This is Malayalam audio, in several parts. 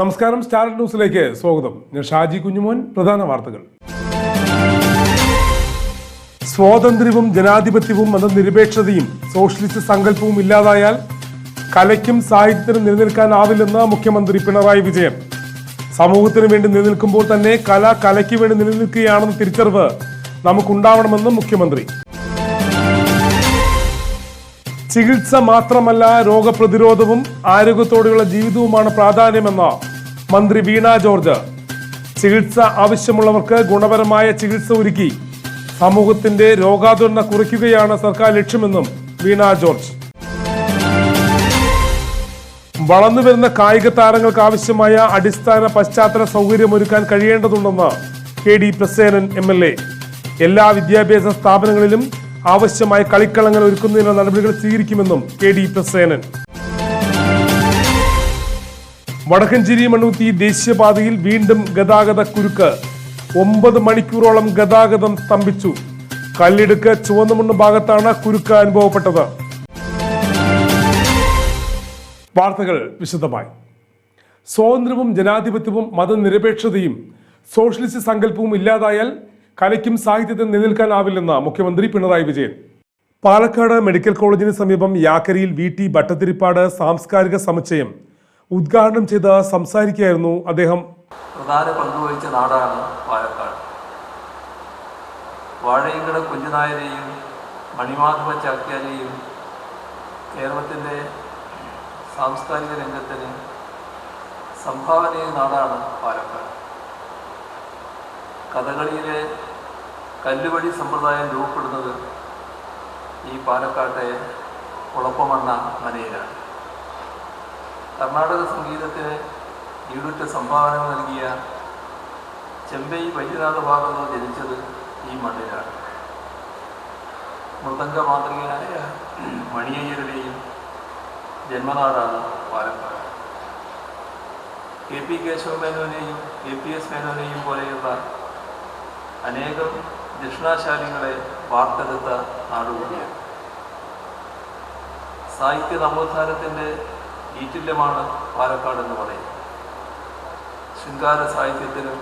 നമസ്കാരം സ്റ്റാർട്ട് ന്യൂസിലേക്ക് സ്വാഗതം. ഞാൻ ഷാജി കുഞ്ഞുമോൻ പ്രധാന വാർത്തകൾ. സ്വാതന്ത്ര്യവും ജനാധിപത്യവും എന്ന മതനിരപേക്ഷതയും സോഷ്യലിസ്റ്റ് സങ്കല്പവും ഇല്ലാതായാൽ കലയ്ക്കും സാഹിത്യത്തിനും നിലനിൽക്കാനാവില്ലെന്ന് മുഖ്യമന്ത്രി പിണറായി വിജയൻ. സമൂഹത്തിന് വേണ്ടി നിലനിൽക്കുമ്പോൾ തന്നെ കല കലയ്ക്ക് വേണ്ടി നിലനിൽക്കുകയാണെന്ന തിരിച്ചറിവ് നമുക്കുണ്ടാവണമെന്നും മുഖ്യമന്ത്രി. ചികിത്സ മാത്രമല്ല രോഗപ്രതിരോധവും ആരോഗ്യത്തോടെയുള്ള ജീവിതവുമാണ് പ്രാധാന്യമെന്ന് മന്ത്രി വീണ ജോർജ് ചികിത്സ ആവശ്യമുള്ളവർക്ക് ഗുണപരമായ ചികിത്സ ഒരുക്കി. സമൂഹത്തിന്റെ രോഗാതുരത കുറയ്ക്കുകയാണ് സർക്കാർ ലക്ഷ്യമെന്നും വീണ ജോർജ്. വളർന്നു വരുന്ന കായിക താരങ്ങൾക്ക് ആവശ്യമായ അടിസ്ഥാന പശ്ചാത്തല സൗകര്യമൊരുക്കാൻ കഴിയേണ്ടതുണ്ടെന്ന് K D Prasenan M L A. എല്ലാ വിദ്യാഭ്യാസ സ്ഥാപനങ്ങളിലും ആവശ്യമായ കളിക്കളങ്ങൾ ഒരുക്കുന്നതിനുള്ള നടപടികൾ സ്വീകരിക്കുമെന്നും കെ ഡി പ്രസേനൻ. വടക്കഞ്ചേരി മണ്ണൂത്തി ദേശീയപാതയിൽ വീണ്ടും ഗതാഗത കുരുക്ക്. ഒമ്പത് മണിക്കൂറോളം ഗതാഗതം സ്തംഭിച്ചു. കല്ലിടുക്ക് ചുവന്നുമുണ്ണ് ഭാഗത്താണ് കുരുക്ക് അനുഭവപ്പെട്ടത്. വാർത്തകൾ വിശദമായി. സ്വാതന്ത്ര്യവും ജനാധിപത്യവും മതനിരപേക്ഷതയും സോഷ്യലിസ്റ്റ് സങ്കല്പവും ഇല്ലാതായാൽ കലയ്ക്കും സാഹിത്യത്തിനും നിലനിൽക്കാനാവില്ലെന്ന് മുഖ്യമന്ത്രി പിണറായി വിജയൻ. പാലക്കാട് മെഡിക്കൽ കോളേജിന് സമീപം യാക്കരയിൽ വി ടി ഭട്ടത്തിരിപ്പാട് സാംസ്കാരിക സമുച്ചയം ഉദ്ഘാടനം ചെയ്ത് സംസാരിക്കുകയായിരുന്നു അദ്ദേഹം. പ്രധാന പങ്കുവഹിച്ച നാടാണ് പാലക്കാട്. വാഴയങ്കട കുഞ്ഞുനായരെയും മണിമാധവ ചാക്യാരെയും കേരളത്തിന്റെ സാംസ്കാരിക രംഗത്തിന് സംഭാവന ചെയ്ത നാടാണ് പാലക്കാട്. കഥകളിയിലെ കല്ലുവടി സമ്പ്രദായം രൂപപ്പെടുന്നത് ഈ പാലക്കാട്ടെ കുളപ്പമണ്ണ മനയിലാണ്. കർണാടക സംഗീതത്തിന് ഈടുറ്റ സംഭാവന നൽകിയ ചെമ്പൈ വൈദ്യനാഥ ഭാഗങ്ങൾ ജനിച്ചത് ഈ മണ്ണിലാണ്. മൃദംഗ മാതൃകയായ മണിയയ്യരുടെയും ജന്മനാടാണ് പാലക്കാട്. കെ പി കേശവമേനോനെയും കെ പി എസ് മേനോനെയും പോലെയുള്ള അനേകം ദക്ഷിണാശാലികളെ വാർത്തെടുത്ത നാടുകൂടിയാണ്. സാഹിത്യ നവോത്ഥാനത്തിന്റെ ഈറ്റില്യമാണ് പാലക്കാട് എന്ന് പറയുന്നത് ശൃംഗാര സാഹിത്യത്തിലും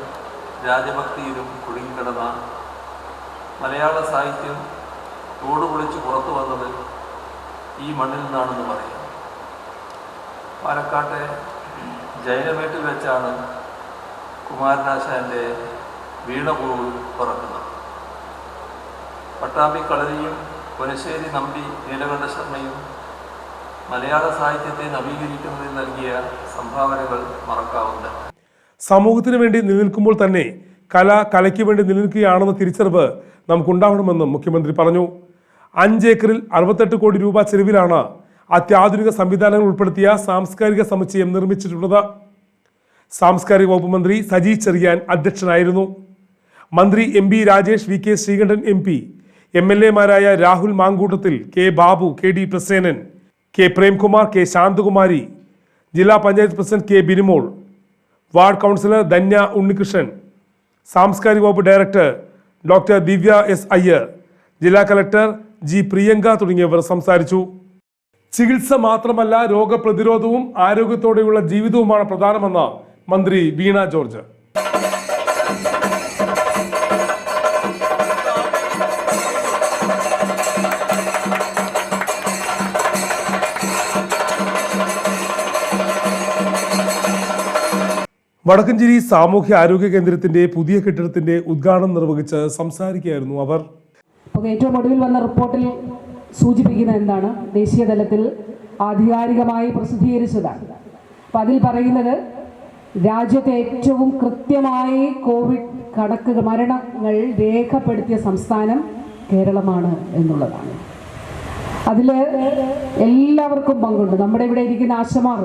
രാജഭക്തിയിലും കുടുങ്ങിക്കിടന്ന മലയാള സാഹിത്യം തോടുപൊളിച്ച് പുറത്തു വന്നത് ഈ മണ്ണിൽ നിന്നാണെന്ന് പറയാം. പാലക്കാട്ടെ ജൈനമേട്ടിൽ വെച്ചാണ് കുമാരനാശാന്റെ വീണപൂവ് പിറക്കുന്നത്. പട്ടാമ്പി കളരിയും പുനശ്ശേരി നമ്പി നീലകണ്ഠ ശർമ്മയും മലയാള സാഹിത്യത്തെ നവീകരിക്കുന്നതിൽ നൽകിയ സംഭാവനകൾ മറക്കാവുന്നത് സമൂഹത്തിന് വേണ്ടി നിലനിൽക്കുമ്പോൾ തന്നെ കല കലയ്ക്ക് വേണ്ടി നിലനിൽക്കുകയാണെന്ന തിരിച്ചറിവ് നമുക്കുണ്ടാവണമെന്നും മുഖ്യമന്ത്രി പറഞ്ഞു. അഞ്ചേക്കറിൽ അറുപത്തെട്ട് കോടി രൂപ ചെലവിലാണ് അത്യാധുനിക സംവിധാനങ്ങൾ ഉൾപ്പെടുത്തിയ സാംസ്കാരിക സമുച്ചയം നിർമ്മിച്ചിട്ടുള്ളത്. സാംസ്കാരിക വകുപ്പ് മന്ത്രി സജി ചെറിയാൻ അധ്യക്ഷനായിരുന്നു. മന്ത്രി M B Rajesh V K Sreekandan M P M L എമാരായ Rahul Mankoottathil K Babu K D Prasenan K Premkumar K Santhakumari ജില്ലാ panchayat president K Binimol ward councillor Dhanya Unnikrishnan സാംസ്കാരിക വകുപ്പ് director doctor Divya S Iyer ജില്ലാ കലക്ടർ ജി പ്രിയങ്ക തുടങ്ങിയവർ സംസാരിച്ചു. ചികിത്സ മാത്രമല്ല രോഗപ്രതിരോധവും ആരോഗ്യത്തോടെയുള്ള ജീവിതവുമാണ് പ്രധാനമെന്ന് മന്ത്രി വീണ ജോർജ്. വടക്കഞ്ചേരി സാമൂഹ്യ ആരോഗ്യ കേന്ദ്രത്തിന്റെ പുതിയ കെട്ടിടത്തിന്റെ ഉദ്ഘാടനം നിർവഹിച്ച് സംസാരിക്കുകയായിരുന്നു അവർ. ഏറ്റവും ഒടുവിൽ വന്ന റിപ്പോർട്ടിൽ സൂചിപ്പിക്കുന്ന എന്താണ്? ദേശീയ തലത്തിൽ ആധികാരികമായി പ്രസിദ്ധീകരിച്ചതാണ്. അപ്പം അതിൽ പറയുന്നത് രാജ്യത്തെ ഏറ്റവും കൃത്യമായി കോവിഡ് കണക്കുകൾ മരണങ്ങൾ രേഖപ്പെടുത്തിയ സംസ്ഥാനം കേരളമാണ് എന്നുള്ളതാണ്. അതിൽ എല്ലാവർക്കും പങ്കുണ്ട്. നമ്മുടെ ഇവിടെ ഇരിക്കുന്ന ആശമാർ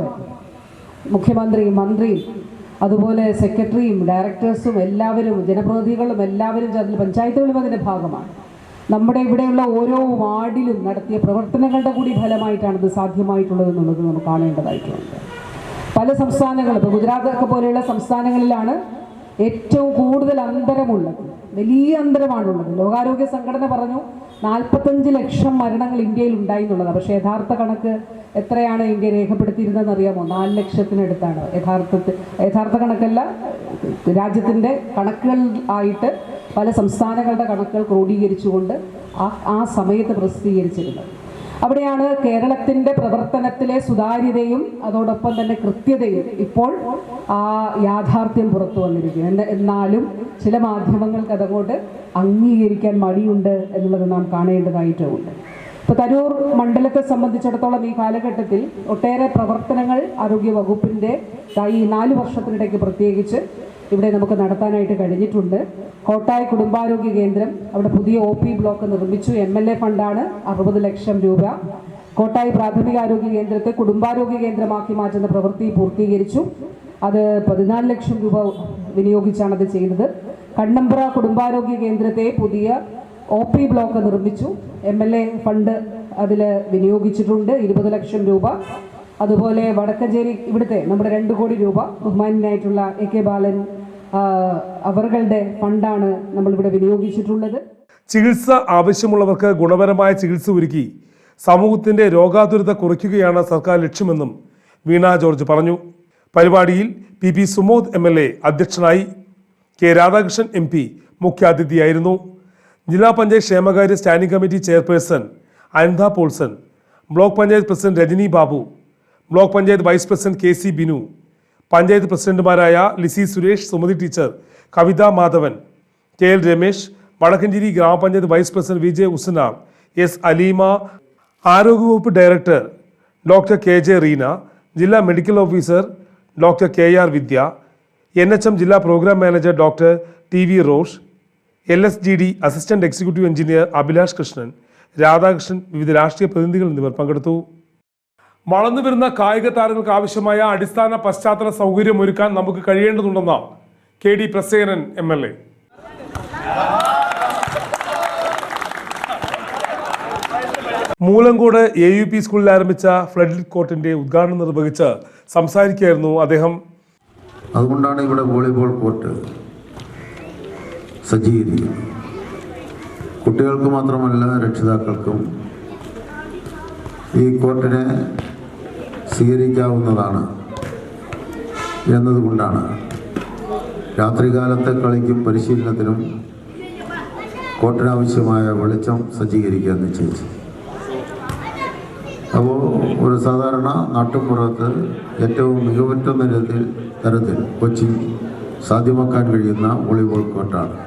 മുഖ്യമന്ത്രിയും മന്ത്രിയും അതുപോലെ സെക്രട്ടറിയും ഡയറക്ടേഴ്സും എല്ലാവരും ജനപ്രതിനിധികളും എല്ലാവരും അതിൽ പഞ്ചായത്തുകളും അതിന്റെ ഭാഗമാണ്. നമ്മുടെ ഇവിടെയുള്ള ഓരോ വാർഡിലും നടത്തിയ പ്രവർത്തനങ്ങളുടെ കൂടി ഫലമായിട്ടാണ് ഇത് സാധ്യമായിട്ടുള്ളത് എന്നുള്ളത് നമുക്ക് കാണേണ്ടതായിട്ടുണ്ട്. പല സംസ്ഥാനങ്ങളും ഇപ്പോൾ ഗുജറാത്ത് ഒക്കെ പോലെയുള്ള സംസ്ഥാനങ്ങളിലാണ് ഏറ്റവും കൂടുതൽ അന്തരമുള്ളത് വലിയ അന്തരമാണുള്ളത്. ലോകാരോഗ്യ സംഘടന പറഞ്ഞു നാൽപ്പത്തഞ്ച് ലക്ഷം മരണങ്ങൾ ഇന്ത്യയിൽ ഉണ്ടായി എന്നുള്ളത് പക്ഷേ യഥാർത്ഥ കണക്ക് എത്രയാണ് ഇന്ത്യ രേഖപ്പെടുത്തിയിരുന്നതെന്ന് അറിയാമോ? നാല് ലക്ഷത്തിനടുത്താണ്. യഥാർത്ഥത്തിൽ യഥാർത്ഥ കണക്കല്ല രാജ്യത്തിന്റെ കണക്കുകൾ ആയിട്ട് പല സംസ്ഥാനങ്ങളുടെ കണക്കുകൾ ക്രോഡീകരിച്ചുകൊണ്ട് ആ ആ സമയത്ത് പ്രസിദ്ധീകരിച്ചിരുന്നത്. അവിടെയാണ് കേരളത്തിന്റെ പ്രവർത്തനത്തിലെ സുതാര്യതയും അതോടൊപ്പം തന്നെ കൃത്യതയും ഇപ്പോൾ ആ യാഥാർത്ഥ്യം പുറത്തു വന്നിരിക്കുന്നു എന്നാലും ചില മാധ്യമങ്ങൾക്ക് അതങ്ങോട്ട് അംഗീകരിക്കാൻ മടിയുണ്ട് എന്നുള്ളത് നാം കാണേണ്ടതായിട്ടുമുണ്ട് ഇപ്പോൾ തരൂർ മണ്ഡലത്തെ സംബന്ധിച്ചിടത്തോളം ഈ കാലഘട്ടത്തിൽ ഒട്ടേറെ പ്രവർത്തനങ്ങൾ ആരോഗ്യ വകുപ്പിന്റെ ഈ നാല് വർഷത്തിനിടയ്ക്ക് പ്രത്യേകിച്ച് ഇവിടെ നമുക്ക് നടത്താനായിട്ട് കഴിഞ്ഞിട്ടുണ്ട്. കോട്ടായ കുടുംബാരോഗ്യ കേന്ദ്രം അവിടെ പുതിയ ഒ പി ബ്ലോക്ക് നിർമ്മിച്ചു. എം എൽ എ ഫണ്ടാണ് അറുപത് ലക്ഷം രൂപ. കോട്ടായി പ്രാഥമികാരോഗ്യ കേന്ദ്രത്തെ കുടുംബാരോഗ്യ കേന്ദ്രമാക്കി മാറ്റുന്ന പ്രവൃത്തി പൂർത്തീകരിച്ചു. അത് പതിനാല് ലക്ഷം രൂപ വിനിയോഗിച്ചാണ് അത് ചെയ്തത്. കണ്ണമ്പ്ര കുടുംബാരോഗ്യ കേന്ദ്രത്തെ പുതിയ ഒ പി ബ്ലോക്ക് നിർമ്മിച്ചു. എം എൽ എ ഫണ്ട് അതിൽ വിനിയോഗിച്ചിട്ടുണ്ട്. ഇരുപത് ലക്ഷം രൂപ. അതുപോലെ വടക്കഞ്ചേരി ഇവിടുത്തെ നമ്മുടെ രണ്ട് കോടി രൂപ ബഹുമാനായിട്ടുള്ള എ കെ ബാലൻ അവരുടെ ഫണ്ടാണ് നമ്മൾ ഇവിടെ വിനിയോഗിച്ചിട്ടുള്ളത്. ചികിത്സ ആവശ്യമുള്ളവർക്ക് ഗുണപരമായ ചികിത്സ ഒരുക്കി സമൂഹത്തിന്റെ രോഗാതുരത കുറയ്ക്കുകയാണ് സർക്കാർ ലക്ഷ്യമെന്നും വീണ ജോർജ് പറഞ്ഞു. പരിപാടിയിൽ P P Sumod M L A അധ്യക്ഷനായി കെ രാധാകൃഷ്ണൻ എം പി മുഖ്യാതിഥിയായിരുന്നു. ജില്ലാ പഞ്ചായത്ത് ക്ഷേമകാര്യ standing committee chairperson Anantha Poulson block panchayat president Rajani Babu block panchayat vice president K C Binu panchayat പ്രസിഡന്റുമാരായ Lissy Suresh Sumathi teacher Kavitha Madhavan K L Ramesh Vadakkanchery ഗ്രാമപഞ്ചായത്ത് vice president V J Usnar S Aleema ആരോഗ്യവകുപ്പ് director doctor K J Reena ജില്ലാ medical officer doctor K R Vidya N H M ജില്ലാ programme manager doctor T V Rosh L S G D assistant executive engineer Abhilash Krishnan Radhakrishnan വിവിധ രാഷ്ട്രീയ പ്രതിനിധികൾ എന്നിവർ പങ്കെടുത്തു. വളർന്നു വരുന്ന കായിക താരങ്ങൾക്ക് ആവശ്യമായ അടിസ്ഥാന പശ്ചാത്തല സൗകര്യം ഒരുക്കാൻ നമുക്ക് കഴിയേണ്ടതുണ്ടെന്ന് K D Prasenan M L A. Moolankode A U P സ്കൂളിൽ ആരംഭിച്ച ഫ്ലഡ് കോർട്ടിന്റെ ഉദ്ഘാടനം നിർവഹിച്ച് സംസാരിക്കുകയായിരുന്നു അദ്ദേഹം. അതുകൊണ്ടാണ് ഇവിടെ വോളിബോൾ കോർട്ട് സജ്ജീകരിക്കുന്നത്. കുട്ടികൾക്ക് മാത്രമല്ല രക്ഷിതാക്കൾക്കും ഈ കോർട്ടിനെ സ്വീകരിക്കാവുന്നതാണ് എന്നതുകൊണ്ടാണ്. രാത്രികാലത്തെ കളിക്കും പരിശീലനത്തിനും കോട്ടിനാവശ്യമായ വെളിച്ചം സജ്ജീകരിക്കാൻ നിശ്ചയിച്ചു. അപ്പോൾ ഒരു സാധാരണ നാട്ടുപുറത്ത് ഏറ്റവും മികവുറ്റ നിരത്തിൽ തരത്തിൽ കൊച്ചി സാധ്യമാക്കാൻ കഴിയുന്ന വോളിബോൾ കോർട്ടാണ്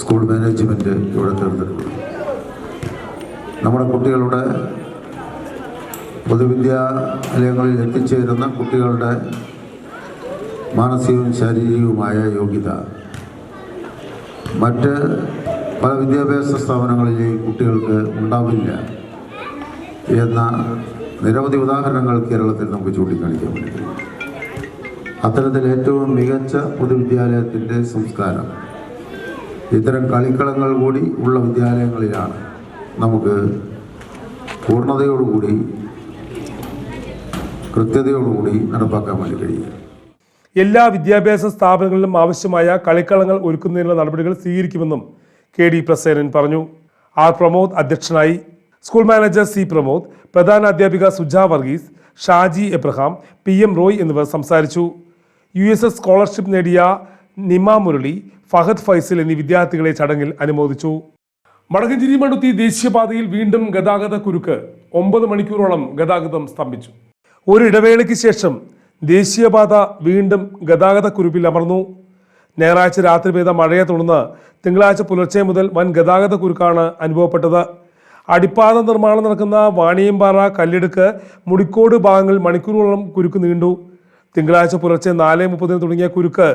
സ്കൂൾ മാനേജ്മെന്റ് ഇവിടെ തീർത്തിട്ടുള്ളത്. നമ്മുടെ കുട്ടികളുടെ പൊതുവിദ്യാലയങ്ങളിൽ എത്തിച്ചേരുന്ന കുട്ടികളുടെ മാനസികവും ശാരീരികവുമായ യോഗ്യത. മറ്റ് പല വിദ്യാഭ്യാസ സ്ഥാപനങ്ങളിലെ കുട്ടികൾക്ക് ഉണ്ടാവില്ല എന്ന നിരവധി ഉദാഹരണങ്ങൾ കേരളത്തിൽ നമുക്ക് ചൂണ്ടിക്കാണിക്കാൻ പറ്റും. അത്തരത്തിൽ ഏറ്റവും മികച്ച പൊതുവിദ്യാലയത്തിന്റെ സംസ്കാരം ഇത്തരം കളിക്കളങ്ങൾ കൂടി ഉള്ള വിദ്യാലയങ്ങളിലാണ് നമുക്ക് പൂർണതയോടുകൂടി കൃത്യതയോടുകൂടി നടപ്പാക്കാൻ വേണ്ടി കഴിയും എല്ലാ വിദ്യാഭ്യാസ സ്ഥാപനങ്ങളിലും ആവശ്യമായ കളിക്കളങ്ങൾ ഒരുക്കുന്നതിനുള്ള നടപടികൾ സ്വീകരിക്കുമെന്നും കെ ഡി പ്രസേനൻ പറഞ്ഞു. ആർ പ്രമോദ് അധ്യക്ഷനായി. സ്കൂൾ മാനേജർ സി പ്രമോദ് പ്രധാന അധ്യാപിക സുജ വർഗീസ് ഷാജി എബ്രഹാം പി എം റോയ് എന്നിവർ സംസാരിച്ചു. യു എസ് എസ് സ്കോളർഷിപ്പ് നേടിയ നിമ മുരളി ഫഹദ് ഫൈസൽ എന്നീ വിദ്യാർത്ഥികളെ ചടങ്ങിൽ അനുമോദിച്ചു. വടക്കഞ്ചേരി മടുത്തി ദേശീയപാതയിൽ വീണ്ടും ഗതാഗത കുരുക്ക് ഒമ്പത് മണിക്കൂറോളം ഗതാഗതം സ്തംഭിച്ചു. ഒരു ഇടവേളയ്ക്ക് ശേഷം ദേശീയപാത വീണ്ടും ഗതാഗത കുരുപ്പിൽ അമർന്നു. ഞായറാഴ്ച രാത്രി പെയ്ത മഴയെ തുടർന്ന് തിങ്കളാഴ്ച പുലർച്ചെ മുതൽ വൻ ഗതാഗത കുരുക്കാണ് അനുഭവപ്പെട്ടത്. അടിപ്പാത നിർമ്മാണം നടക്കുന്ന വാണിയമ്പാറ കല്ലിടുക്ക് മുടിക്കോട് ഭാഗങ്ങളിൽ മണിക്കൂറുകളോളം കുരുക്ക് നീണ്ടു. തിങ്കളാഴ്ച പുലർച്ചെ നാല് മുപ്പതിന് തുടങ്ങിയ കുരുക്ക്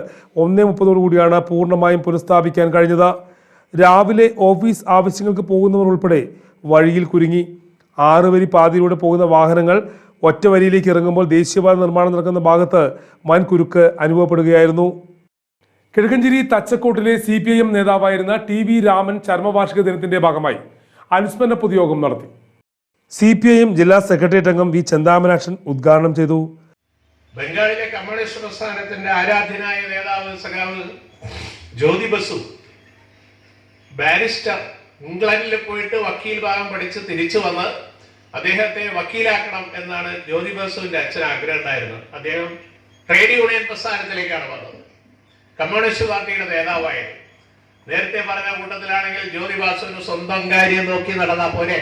ഒന്നേ മുപ്പതോടുകൂടിയാണ് പൂർണമായും പുനഃസ്ഥാപിക്കാൻ കഴിഞ്ഞത്. രാവിലെ ഓഫീസ് ആവശ്യങ്ങൾക്ക് പോകുന്നവർ ഉൾപ്പെടെ വഴിയിൽ കുരുങ്ങി. ആറുവരി പാതയിലൂടെ പോകുന്ന വാഹനങ്ങൾ ഒറ്റ വരിയിലേക്ക് ഇറങ്ങുമ്പോൾ ദേശീയപാത നിർമ്മാണം നടക്കുന്ന ഭാഗത്ത് വൻ കുരുക്ക് അനുഭവപ്പെടുകയായിരുന്നു. കിഴക്കഞ്ചേരി തച്ചക്കോട്ടിലെ സി പി ഐ എം നേതാവായിരുന്ന ടി വി രാമൻ ചരമവാർഷിക ദിനത്തിന്റെ ഭാഗമായി അനുസ്മരണ പൊതുയോഗം നടത്തി. സി പി ഐ എം ജില്ലാ സെക്രട്ടേറിയറ്റ് അംഗം വി ചന്ദാമനാക്ഷൻ ഉദ്ഘാടനം ചെയ്തു. ബംഗാളിലെ കമ്മ്യൂണിസ്റ്റ് പ്രസ്ഥാനത്തിന്റെ ആരാധ്യനായ നേതാവ് സഖാവ് ജ്യോതി ബസു ബാരിസ്റ്റർ ഇംഗ്ലണ്ടിൽ പോയിട്ട് വക്കീൽ ഭാഗം പഠിച്ച് തിരിച്ചു വന്ന് അദ്ദേഹത്തെ വക്കീലാക്കണം എന്നാണ് ജ്യോതി ബസുവിന്റെ അച്ഛൻ ആഗ്രഹം ഉണ്ടായിരുന്നത് അദ്ദേഹം ട്രേഡ് യൂണിയൻ പ്രസ്ഥാനത്തിലേക്കാണ് വന്നത്. കമ്മ്യൂണിസ്റ്റ് പാർട്ടിയുടെ നേതാവായിരുന്നു. നേരത്തെ പറഞ്ഞ കൂട്ടത്തിലാണെങ്കിൽ ജ്യോതി ബാസുവിന് സ്വന്തം കാര്യം നോക്കി നടന്ന പോലെ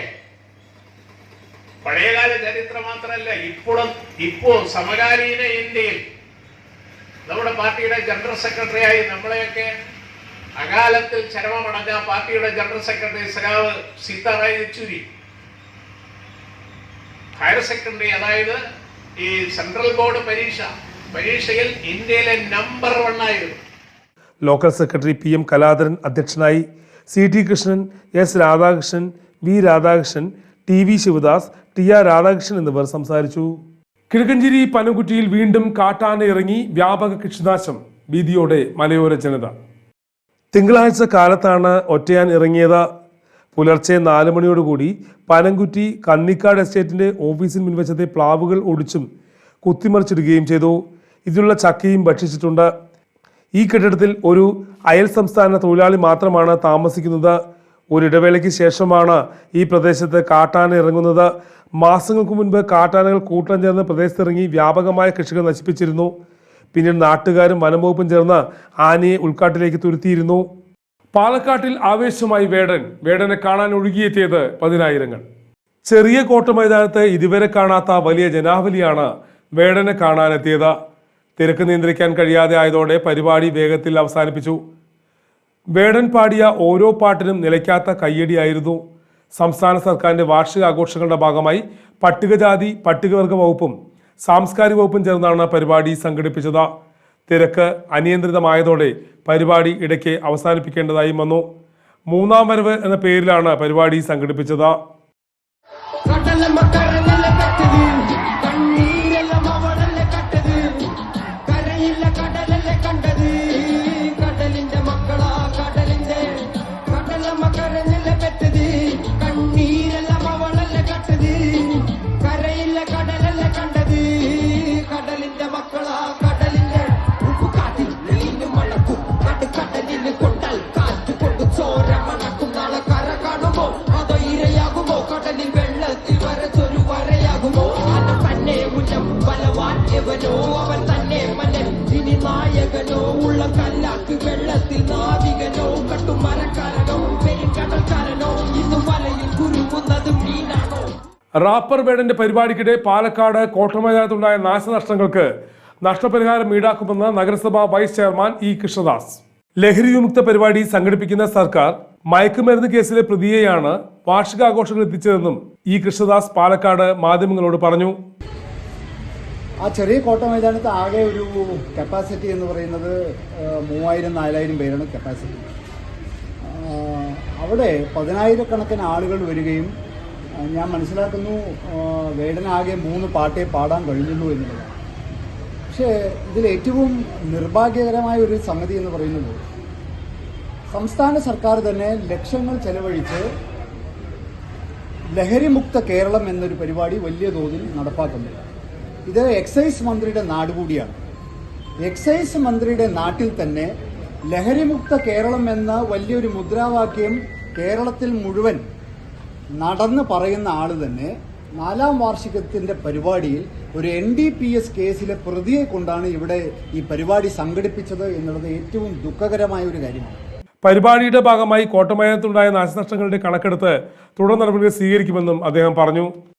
പഴയകാല ചരിത്രം മാത്രമല്ല ഇപ്പോഴും ഇപ്പോൾ സമകാലീന ഇന്ത്യയിൽ നമ്മുടെ പാർട്ടിയുടെ ജനറൽ സെക്രട്ടറിയായി നമ്മളെയൊക്കെ അകാലത്തിൽ ചരമമടഞ്ഞ പാർട്ടിയുടെ ജനറൽ സെക്രട്ടറി സഖാവ് സീതാറായി യെച്ചൂരി. ഹയർ സെക്കൻഡറി അതായത് ഈ സെൻട്രൽ ബോർഡ് പരീക്ഷ പരീക്ഷയിൽ ഇന്ത്യയിലെ നമ്പർ വൺ ആയിരുന്നു. Local secretary P M Kaladharan അധ്യക്ഷനായി C T Krishnan S Radhakrishnan V Radhakrishnan T V Sivadas T R Radhakrishnan എന്നിവർ സംസാരിച്ചു. കിഴക്കഞ്ചേരി പനകുറ്റിയിൽ വീണ്ടും കാട്ടാന ഇറങ്ങി വ്യാപക കൃഷിനാശം ഭീതിയോടെ മലയോര ജനത. തിങ്കളാഴ്ച കാലത്താണ് ഒറ്റയാൻ ഇറങ്ങിയത് പുലർച്ചെ നാല് മണിയോടുകൂടി പനംകുറ്റി കന്നിക്കാട് എസ്റ്റേറ്റിന്റെ ഓഫീസിന് മുൻവശത്തെ പ്ലാവുകൾ ഒടിച്ചും കുത്തിമറിച്ചിടുകയും ചെയ്തു. ഇതിലുള്ള ചക്കയും ഭക്ഷിച്ചിട്ടുണ്ട്. ഈ കെട്ടിടത്തിൽ ഒരു അയൽ സംസ്ഥാന തൊഴിലാളി മാത്രമാണ് താമസിക്കുന്നത്. ഒരിടവേളയ്ക്ക് ശേഷമാണ് ഈ പ്രദേശത്ത് കാട്ടാന ഇറങ്ങുന്നത്. മാസങ്ങൾക്ക് മുൻപ് കാട്ടാനകൾ കൂട്ടം ചേർന്ന് പ്രദേശത്തിറങ്ങി വ്യാപകമായ കൃഷികൾ നശിപ്പിച്ചിരുന്നു. പിന്നീട് നാട്ടുകാരും വനംവകുപ്പും ചേർന്ന് ആനയെ ഉൾക്കാട്ടിലേക്ക് തുരുത്തിയിരുന്നു. പാലക്കാട്ടിൽ ആവേശമായി വേടൻ വേടനെ കാണാൻ ഒഴുകിയെത്തിയത് പതിനായിരങ്ങൾ. ചെറിയ കോട്ട മൈതാനത്ത് ഇതുവരെ കാണാത്ത വലിയ ജനാവലിയാണ് വേടനെ കാണാനെത്തിയത്. തിരക്ക് നിയന്ത്രിക്കാൻ കഴിയാതെ ആയതോടെ പരിപാടി വേഗത്തിൽ അവസാനിപ്പിച്ചു. വേടൻ പാടിയ ഓരോ പാട്ടിനും നിലയ്ക്കാത്ത കയ്യടിയായിരുന്നു. സംസ്ഥാന സർക്കാരിന്റെ വാർഷിക ആഘോഷങ്ങളുടെ ഭാഗമായി പട്ടികജാതി പട്ടികവർഗ വകുപ്പും സാംസ്കാരിക വകുപ്പും ചേർന്നാണ് പരിപാടി സംഘടിപ്പിച്ചത്. തിരക്ക് അനിയന്ത്രിതമായതോടെ പരിപാടി ഇടയ്ക്ക് അവസാനിപ്പിക്കേണ്ടതായും വന്നു. മൂന്നാം വരവ് എന്ന പേരിലാണ് പരിപാടി സംഘടിപ്പിച്ചത്. എവനോ അവൻ തന്നെ മന്നൻ ഇനി നായകനോ? ഉള്ള കല്ലാക്ക് വെള്ളത്തിൽ നാവികനോ? കട്ടും മരക്കാരനോ? പെരുങ്കടൽക്കാരനോ ഇന്ന് വലയിൽ കുരുക്കുന്നത് മീനാണോ? റാപ്പർ വേടന്റെ പരിപാടിക്കിടെ പാലക്കാട് കോട്ടമൈതാനത്തുണ്ടായ നാശനഷ്ടങ്ങൾക്ക് നഷ്ടപരിഹാരം ഈടാക്കുമെന്ന് നഗരസഭാ വൈസ് ചെയർമാൻ ഇ കൃഷ്ണദാസ്. ലഹരി വിമുക്ത പരിപാടി സംഘടിപ്പിക്കുന്ന സർക്കാർ മയക്കുമരുന്ന് കേസിലെ പ്രതിയെയാണ് വാർഷികാഘോഷങ്ങൾ എത്തിച്ചതെന്നും ഇ കൃഷ്ണദാസ് പാലക്കാട് മാധ്യമങ്ങളോട് പറഞ്ഞു. ആ ചെറിയ കോട്ട മൈതാനത്ത് ആകെ ഒരു കപ്പാസിറ്റി എന്ന് പറയുന്നത് മൂവായിരം നാലായിരം പേരാണ് കപ്പാസിറ്റി അവിടെ പതിനായിരക്കണക്കിന് ആളുകൾ വരികയും ഞാൻ മനസ്സിലാക്കുന്നു വേടനാകെ മൂന്ന് പാട്ടേ പാടാൻ കഴിഞ്ഞുള്ളൂ എന്നുള്ളതാണ്. പക്ഷേ ഇതിൽ ഏറ്റവും നിർഭാഗ്യകരമായ ഒരു സംഗതി എന്ന് പറയുന്നത് സംസ്ഥാന സർക്കാർ തന്നെ ലക്ഷങ്ങൾ ചെലവഴിച്ച് ലഹരിമുക്ത കേരളം എന്നൊരു പരിപാടി വലിയ തോതിൽ നടപ്പാക്കുന്നു ഇത് എക്സൈസ് മന്ത്രിയുടെ നാട് കൂടിയാണ്. എക്സൈസ് മന്ത്രിയുടെ നാട്ടിൽ തന്നെ ലഹരിമുക്ത കേരളം എന്ന വലിയൊരു മുദ്രാവാക്യം കേരളത്തിൽ മുഴുവൻ നടന്ന് പറയുന്ന ആൾ തന്നെ നാലാം വാർഷികത്തിന്റെ പരിപാടിയിൽ ഒരു എൻ ഡി പി എസ് കേസിലെ പ്രതിയെ കൊണ്ടാണ് ഇവിടെ ഈ പരിപാടി സംഘടിപ്പിച്ചത് എന്നുള്ളത് ഏറ്റവും ദുഃഖകരമായ ഒരു കാര്യമാണ്. പരിപാടിയുടെ ഭാഗമായി കോട്ടമയത്തുണ്ടായ നാശനഷ്ടങ്ങളുടെ കണക്കെടുത്ത് തുടർ നടപടികൾ സ്വീകരിക്കുമെന്നും അദ്ദേഹം പറഞ്ഞു.